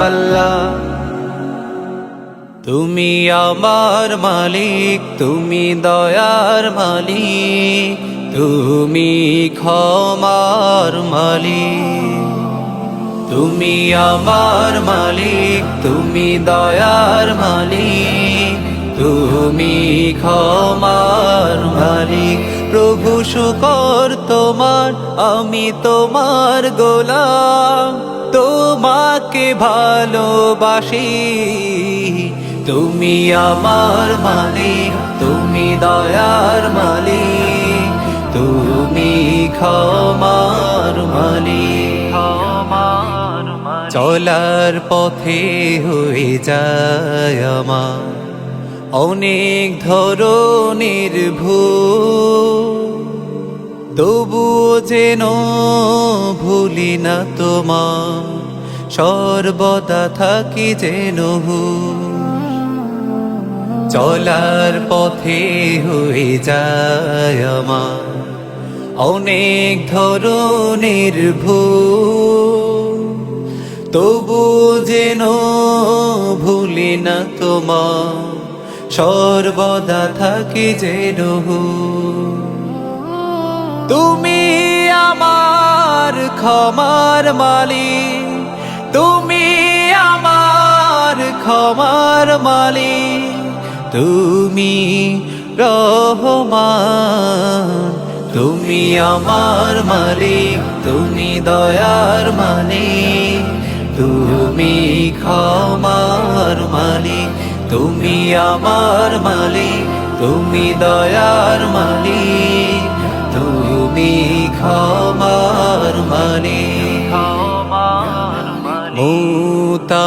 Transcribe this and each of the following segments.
আল্লাহ। তুমি আমার মালিক, তুমি দয়ার মালিক, তুমি ক্ষমার মালিক। তুমি আমার মালিক, তুমি দয়ার মালিক, তুমি ক্ষমার মালিক। প্রভু শুকর তোমার, আমি তোমার গোলাম। তোমাকে ভালোবাসি। তুমি আমার মালিক তুমি দয়ার মালিক। তুমি ক্ষমার মালিক। চলার পথে হয়ে যায় আমার। অনেক ধরনের ভুল তবুও যেন ভুলি না তোমার। সর্বদা থাকি যেন। চলার পথে হয়ে যায় আমার অনেক ধরনের ভুল তবু যেন ভুলি না তোমার, সর্বদা থাকি যেন। তুমি আমার ক্ষমার মালিক তুমি আমার ক্ষমার মালিক, তুমি রহমান, তুমি আমার মালিক, তুমি দয়ার মালিক, তুমি ক্ষমার মালিক, তুমি আমার মালিক, তুমি দয়ার মালিক।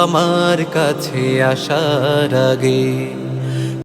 আমার কাছে আসার আগে